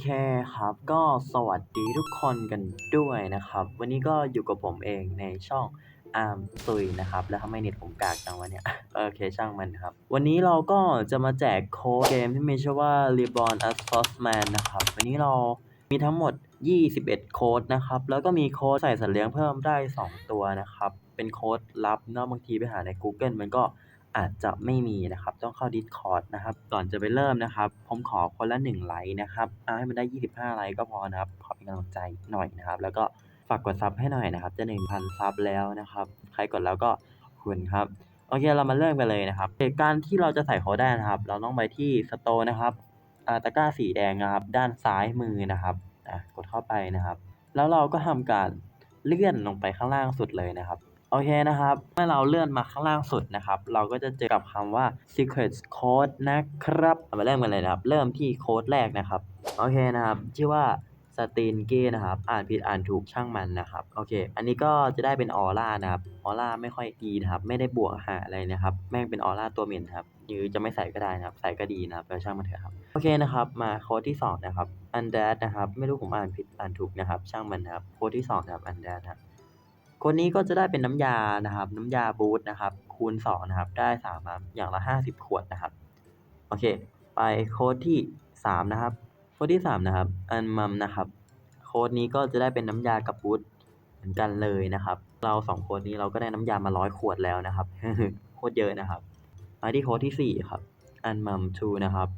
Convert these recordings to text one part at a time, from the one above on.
เคครับ ก็สวัสดีทุกคนกันด้วยนะครับ วันนี้ก็อยู่กับผมเองในช่องอาร์มซุยนะครับ แล้วทำไมเน็ตผมกากจังวะเนี่ย โอเคช่างมันครับ วันนี้เราก็จะมาแจกโค้ดเกมที่มีชื่อว่า Reborn as Frostman นะครับ วันนี้เรามีทั้งหมด 21 โค้ดนะครับ แล้วก็มีโค้ดใส่สัตว์เลี้ยงเพิ่มได้ 2 ตัวนะครับ เป็นโค้ดลับเนาะบางทีไปหาใน Google มันก็ อาจจะไม่มีนะครับ ต้องเข้า Discord นะครับ ก่อนจะไปเริ่มนะครับ ผมขอคนละ 1 ไลค์นะครับเอาให้มันได้ 25 ไลค์ก็พอนะครับ ขอเป็นกำลังใจหน่อยนะครับ แล้วก็ฝากกดซับให้หน่อยนะครับ จะ 1,000 ซับแล้วนะครับ ใครกดแล้วก็ขอบคุณครับ โอเค เรามาเริ่มกันเลยนะครับเหตุการณ์ที่เราจะใส่โค้ดได้นะครับ เราต้องไปที่สโตนะครับอาตะกร้าสีแดงนะครับ ด้านซ้ายมือนะครับอะกดเข้าไปนะครับ แล้วเราก็ทำการเลื่อนลงไปข้างล่างสุดเลยนะครับ โอเคนะครับ เมื่อเราเลื่อนมาข้างล่างสุดนะครับ เราก็จะเจอกับคำว่า secret code นะครับมาเริ่มกันเลยนะครับ เริ่มที่โค้ดแรกนะครับ โอเคนะครับ ชื่อว่าสตีนเก้นะครับ อ่านผิดอ่านถูกช่างมันนะครับ โอเค อันนี้ก็จะได้เป็นออร่านะครับ ออร่าไม่ค่อยดีนะครับ ไม่ได้บวกหาอะไรนะครับ แม่งเป็นออร่าตัวเหม็นครับหรือจะไม่ใส่ก็ได้นะครับ ใส่ก็ดีนะครับแล้วช่างมันเถอะครับ โอเคนะครับ มาโค้ดที่สองนะครับ undead นะครับ ไม่รู้ผมอ่านผิดอ่านถูกนะครับ ช่างมันนะครับ โค้ดที่สองนะครับ undead นะครับ ค้ดนี้ก็จะได้เป็นน้ำยานะครับ น้ำยาบูทนะครับ คูณ2นะครับ ได้3ครับอย่างละ 50 ขวดนะครับ โอเค ไปโค้ดที่ 3 นะครับ โค้ดที่ 3 นะครับ อันมัมนะครับ โค้ดนี้ก็จะได้เป็นน้ำยากับบูทเหมือนกันเลยนะครับ เราสองโค้ดนี้เราก็ได้น้ำยามาร้อยขวดแล้วนะครับ โคตรเยอะนะครับมาที่โค้ดที่ 4 ครับ อันมัมทูนะครับ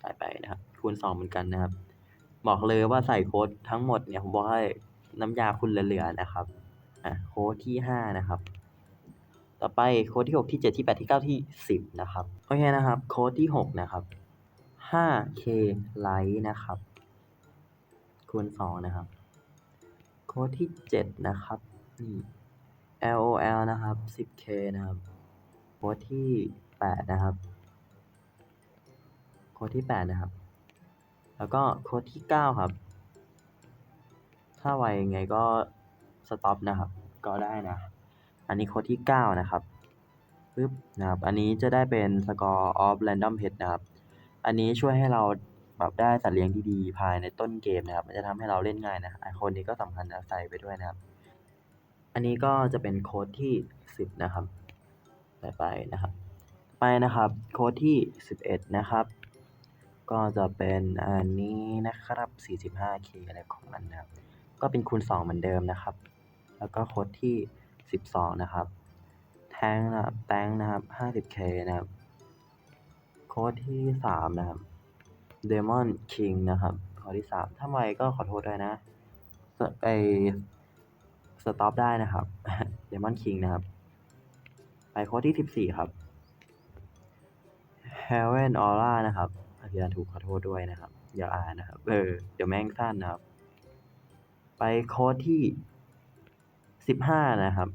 ใส่ไปนะครับ คูณ 2 เหมือนกันนะครับ บอกเลยว่าใส่โค้ดทั้งหมดเนี่ยผมบอกให้น้ำยาคุณเหลือๆนะครับ อะโค้ดที่ห้านะครับ ต่อไปโค้ดที่หกที่เจ็ดที่แปดที่เก้าที่สิบนะครับโอเคนะครับ โค้ดที่หกนะครับ 5k ไลท์นะครับ คูณสองนะครับ โค้ดที่เจ็ดนะครับนี่ LOL นะครับ 10k นะครับโค้ดที่แปดนะครับ โค้ดที่แปดนะครับ แล้วก็โค้ดที่เก้าครับ ถ้าไวยังไงก็ สต็อปนะครับ ก็ได้นะ อันนี้โค้ดที่เก้านะครับปึ๊บนะครับ อันนี้จะได้เป็น score of random pet นะครับ อันนี้ช่วยให้เราแบบได้สัตว์เลี้ยงที่ดีภายในต้นเกมนะครับ มันจะทำให้เราเล่นง่ายนะไอโคนนี้ก็สำคัญนะใส่ไปด้วยนะครับ อันนี้ก็จะเป็นโค้ดที่สิบนะครับใส่ไปนะครับ ไปนะครับ โค้ดที่สิบเอ็ดนะครับ ก็จะเป็นอันนี้นะครับ 45k อะไรของมันนะครับ ก็เป็นคูณ 2 เหมือนเดิมนะครับ แล้วก็โค้ดที่ 12 นะครับ แทงนะครับแตงนะครับ 50k นะครับ โค้ดที่ 3 นะครับ Demon King นะครับโค้ดที่ 3 ถ้าไวก็ขอโทษด้วยนะไอสต็อปได้นะครับ Demon King นะครับ ไปโค้ดที่ 14 ครับ Heaven Aura นะครับอาจารย์ถูกขอโทษด้วยนะครับ อย่าอ่านนะครับ เออ เดี๋ยวแม่งสั้นนะครับ ไปโค้ดที่ สิบห้านะครับ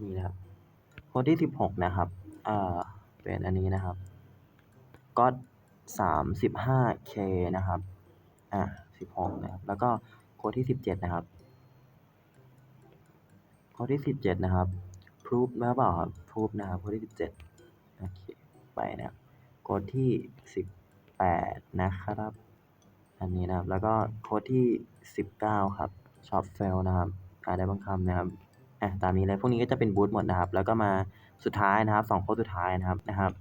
นี่นะครับโค้ดที่สิบหกนะครับอ่าเป็นอันนี้นะครับก็สามสิบห้าเคนะครับอ่าสิบหกนะครับ แล้วก็โค้ดที่สิบเจ็ดนะครับโค้ดที่สิบเจ็ดนะครับ proof นะเปล่าครับ proof นะครับโค้ดที่สิบเจ็ดโอเคไปนะครับโค้ดที่สิบแปดนะครับ อันนี้นะครับ แล้วก็โค้ดที่สิบเก้าครับช็อปเฟลนะครับานได้บางคำนะครับอะตามนี้เลยพวกนี้ก็จะเป็นบูธหมดนะครับ แล้วก็มาสุดท้ายนะครับสองโค้ดสุดท้ายนะครับนะครับ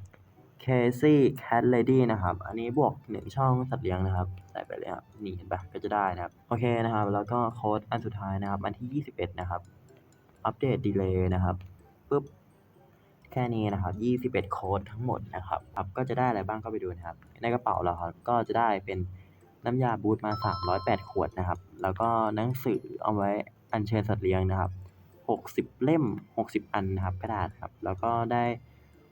Casey Cat Lady นะครับ อันนี้บวกหนึ่งช่องสัตว์เลี้ยงนะครับ ใส่ไปเลยครับ นี่เห็นปะก็จะได้นะครับ โอเคนะครับ แล้วก็โค้ดอันสุดท้ายนะครับ อันที่ยี่สิบเอ็ดนะครับ อัปเดตดีเลย์นะครับปุ๊บ แค่นี้นะครับ 21 โค้ดทั้งหมดนะครับครับก็จะได้อะไรบ้างก็ไปดูนะครับ ในกระเป๋าเราครับ ก็จะได้เป็นน้ำยาบูทมา 308 ขวดนะครับ แล้วก็หนังสือเอาไว้ อัญเชิญสัตว์เลี้ยงนะครับ 60 เล่ม 60 อันนะครับกระดาษครับ แล้วก็ได้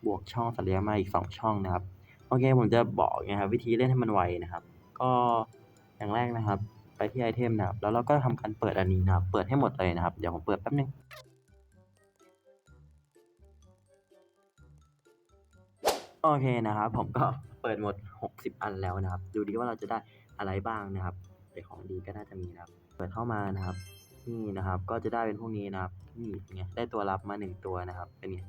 บวกช่องสัตว์เลี้ยงมาอีก 2 ช่องนะครับ โอเคผมจะบอกนะครับวิธีเล่นให้มันไวนะครับ ก็อย่างแรกนะครับ ไปที่ไอเทมนะครับ แล้วเราก็ทำการเปิดอันนี้นะครับ เปิดให้หมดเลยนะครับ เดี๋ยวผมเปิดแป๊บนึงโอเคนะครับ ผมก็เปิดหมด 60 อันแล้วนะครับ ดูดีว่าเราจะได้อะไรบ้างนะครับแต่ของดีก็น่าจะมีนะครับ เปิดเข้ามานะครับ นี่นะครับ ก็จะได้เป็นพวกนี้นะครับ นี่ไงได้ตัวรับมาหนึ่งตัวนะครับ เป็นไง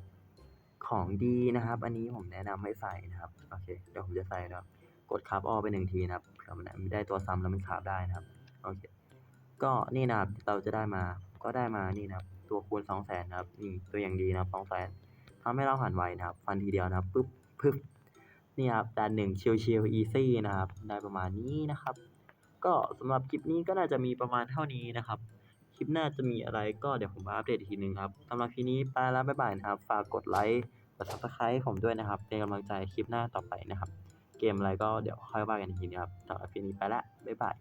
ของดีนะครับ อันนี้ผมแนะนำให้ใส่นะครับ โอเค เดี๋ยวผมจะใส่นะครับ กดคับออไปหนึ่งทีนะครับเพื่อผื่อมันไม่ได้ตัวซ้ำแล้วมันขาบได้นะครับ โอเค ก็นี่นะครับ เราจะได้มา ก็ได้มา นี่นะครับ ตัวคูณ2 0 0 0 0นนะครับ นี่ตัวอย่างดีนะครับ2 0 0 0 0ทำให้เราหันไวนะครับ ฟันทีเดียวนะครับ ปึ๊บปึ๊บนี่ครับด่านหนึ่งชิลชิลอีซี่นะครับ ได้ประมาณนี้นะครับ ก็สำหรับคลิปนี้ก็น่าจะมีประมาณเท่านี้นะครับ คลิปหน้าจะมีอะไรก็เดี๋ยวผมมาอัปเดตอีกทีนึงครับสำหรับคลิปนี้ไปแล้วบ๊ายบายนะครับ ฝากกดไลค์กดซับสไครต์ให้ผมด้วยนะครับ เป็นกำลังใจคลิปหน้าต่อไปนะครับ เกมอะไรก็เดี๋ยวค่อยว่ากันอีกทีนะครับสำหรับคลิปนี้ไปละบ๊ายบาย